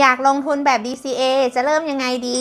อยากลงทุนแบบ DCA จะเริ่มยังไงดี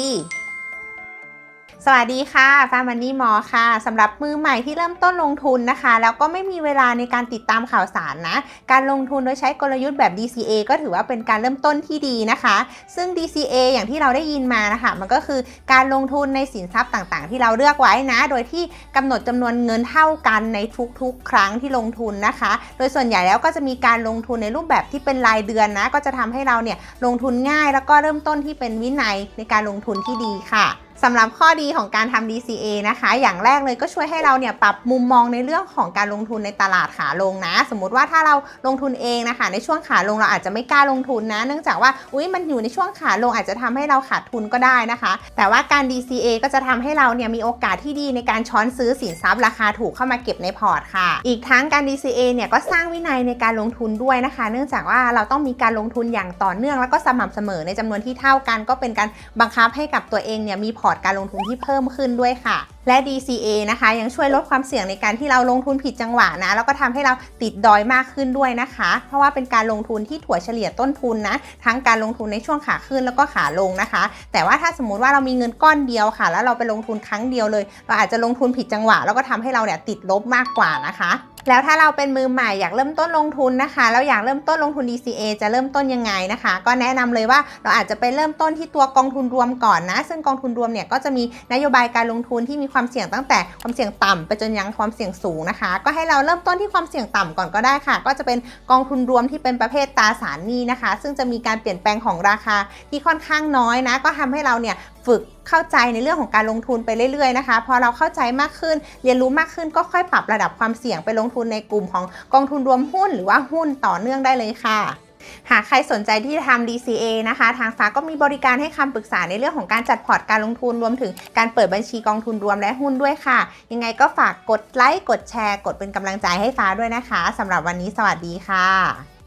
สวัสดีค่ะฟาร์มันนี่มอค่ะสำหรับมือใหม่ที่เริ่มต้นลงทุนนะคะ แล้วก็ไม่มีเวลาในการติดตามข่าวสารนะ การลงทุนโดยใช้กลยุทธ์แบบ DCA ก็ถือว่าเป็นการเริ่มต้นที่ดีนะคะ ซึ่ง DCA อย่างที่เราได้ยินมานะคะ มันก็คือการลงทุนในสินทรัพย์ต่างๆ ที่เราเลือกไว้นะ โดยที่กำหนดจำนวนเงินเท่ากันในทุกๆ ครั้งที่ลงทุนนะคะ โดยส่วนใหญ่แล้วก็จะมีการลงทุนในรูปแบบที่เป็นรายเดือนนะ ก็จะทำให้เราเนี่ยลงทุนง่าย แล้วก็เริ่มต้นที่เป็นวินัยในการลงทุนที่ดีค่ะ สำหรับข้อดีของการทำ DCA นะคะ อย่างแรกเลยก็ช่วยให้เราเนี่ยปรับมุมมองในเรื่องของการลงทุนในตลาดขาลงนะ สมมติว่าถ้าเราลงทุนเองนะคะ ในช่วงขาลงเราอาจจะไม่กล้าลงทุนนะ เนื่องจากว่าอุ้ยมันอยู่ในช่วงขาลงอาจจะทำให้เราขาดทุนก็ได้นะคะ แต่ว่าการ DCA ก็จะทำให้เราเนี่ยมีโอกาสที่ดีในการช้อนซื้อสินทรัพย์ราคาถูกเข้ามาเก็บในพอร์ตค่ะ อีกทั้งการ DCA เนี่ยก็สร้างวินัยในการลงทุนด้วยนะคะ เนื่องจากว่าเราต้องมีการลงทุนอย่างต่อเนื่อง แล้วก็สม่ำเสมอในจำนวนที่เท่ากัน ก็เป็นการบังคับให้กับตัวเองเนี่ยมีพอร์ตการลงทุนที่เพิ่มขึ้นด้วยค่ะ และ DCA นะคะ ยังช่วยลดความเสี่ยงในการที่เราลงทุนผิดจังหวะนะแล้วก็ทำให้เราติดดอยมากขึ้นด้วยนะคะ เพราะว่าเป็นการลงทุนที่ถั่วเฉลี่ยต้นทุนนะทั้งการลงทุนในช่วงขาขึ้นแล้วก็ขาลงนะคะ แต่ว่าถ้าสมมุติว่าเรามีเงินก้อนเดียวค่ะ แล้วเราไปลงทุนครั้งเดียวเลย เราอาจจะลงทุนผิดจังหวะ แล้วก็ทำให้เราเนี่ยติดลบมากกว่านะคะ แล้วถ้าเราเป็นมือใหม่อยากเริ่มต้นลงทุนนะคะแล้วอยากเริ่มต้นลงทุน DCA จะเริ่มต้นยังไงนะคะ ก็แนะนำเลยว่าเราอาจจะไปเริ่มต้นที่ตัวกองทุนรวมก่อนนะ ซึ่งกองทุนรวมเนี่ยก็จะมีนโยบายการลงทุนที่มีความเสี่ยงตั้งแต่ความเสี่ยงต่ำไปจนยังความเสี่ยงสูงนะคะ ก็ให้เราเริ่มต้นที่ความเสี่ยงต่ำก่อนก็ได้ค่ะ ก็จะเป็นกองทุนรวมที่เป็นประเภทตราสารหนี้นะคะ ซึ่งจะมีการเปลี่ยนแปลงของราคาที่ค่อนข้างน้อยนะ ก็ทำให้เราเนี่ยฝึก เข้าใจในเรื่องของการลงทุนไปเรื่อยๆนะคะ พอเราเข้าใจมากขึ้น เรียนรู้มากขึ้นก็ค่อยปรับระดับความเสี่ยงไปลงทุนในกลุ่มของกองทุนรวมหุ้นหรือว่าหุ้นต่อเนื่องได้เลยค่ะหากใครสนใจที่จะทำ DCA นะคะ ทางฟ้าก็มีบริการให้คำปรึกษาในเรื่องของการจัดพอร์ตการลงทุนรวมถึงการเปิดบัญชีกองทุนรวมและหุ้นด้วยค่ะ ยังไงก็ฝากกดไลค์ กดแชร์ กดเป็นกำลังใจให้ฟ้าด้วยนะคะสำหรับวันนี้สวัสดีค่ะ